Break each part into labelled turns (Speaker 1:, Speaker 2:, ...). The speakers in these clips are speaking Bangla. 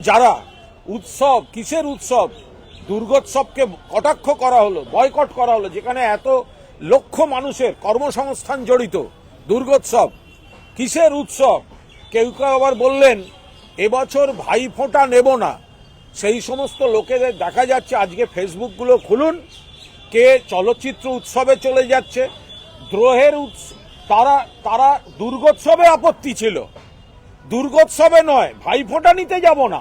Speaker 1: যারা উৎসব, কিসের উৎসব? দুর্গোৎসবকে কটাক্ষ করা হলো, বয়কট করা হলো, যেখানে এত লক্ষ মানুষের কর্মসংস্থান জড়িত, দুর্গোৎসব। কিসের উৎসব? কেউ কেউ আবার বললেন, এবছর ভাইফোঁটা নেব না। সেই সমস্ত লোকেদের দেখা যাচ্ছে, আজকে ফেসবুকগুলো খুলুন, কে চলচ্চিত্র উৎসবে চলে যাচ্ছে। দ্রোহের উৎস, তারা তারা দুর্গোৎসবে আপত্তি ছিল। দুর্গোৎসবে নয়, ভাইফোঁটা নিতে যাব না।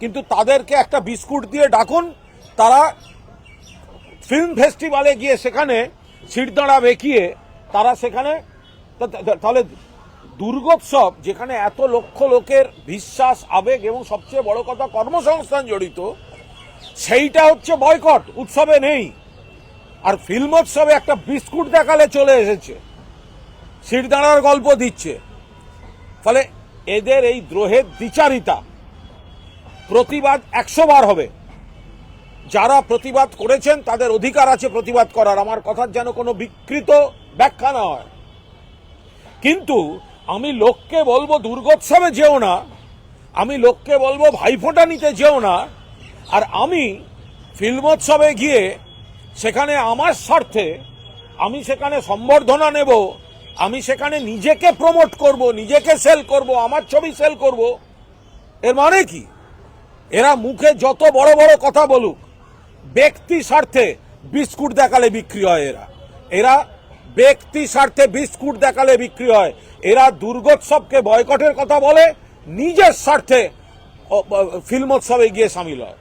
Speaker 1: কিন্তু তাদেরকে একটা বিস্কুট দিয়ে ডাকুন, তারা ফিল্ম ফেস্টিভ্যালে গিয়ে সেখানে সিটদাঁড়া বেঁকিয়ে তারা সেখানে তাহলে দুর্গোৎসব, যেখানে এত লক্ষ লোকের বিশ্বাস, আবেগ এবং সবচেয়ে বড় কথা কর্মসংস্থান জড়িত, সেইটা হচ্ছে বয়কট, উৎসবে নেই। আর ফিল্মোৎসবে একটা বিস্কুট দেখালে চলে এসেছে। সিটদাঁড়ার গল্প দিচ্ছে। ফলে এদের এই দ্রোহের দ্বিচারিতা। প্রতিবাদ একশো বার হবে। যারা প্রতিবাদ করেছেন, তাদের অধিকার আছে প্রতিবাদ করার। আমার কথার যেন কোনো বিকৃত ব্যাখ্যা না হয়। কিন্তু আমি লোককে বলব, দুর্গোৎসবে যেও না। আমি লোককে বলব ভাইফোঁটা নিতে যেও না। আর আমি ফিল্মোৎসবে গিয়ে সেখানে আমার স্বার্থে আমি সেখানে সম্বর্ধনা নেব। আমি সেখানে নিজেকে প্রমোট করব, নিজেকে সেল করব, আমার ছবি সেল করব। এর মানে কি? এরা মুখে যত বড় বড় কথা বলুক, ব্যক্তি স্বার্থে বিস্কুট দেখালে বিক্রি হয় এরা। এরা ব্যক্তি স্বার্থে বিস্কুট দেখালে বিক্রি হয়। এরা দুর্গোৎসবকে বয়কটের কথা বলে, নিজের স্বার্থে ফিল্মোৎসবে গিয়ে সামিল হয়।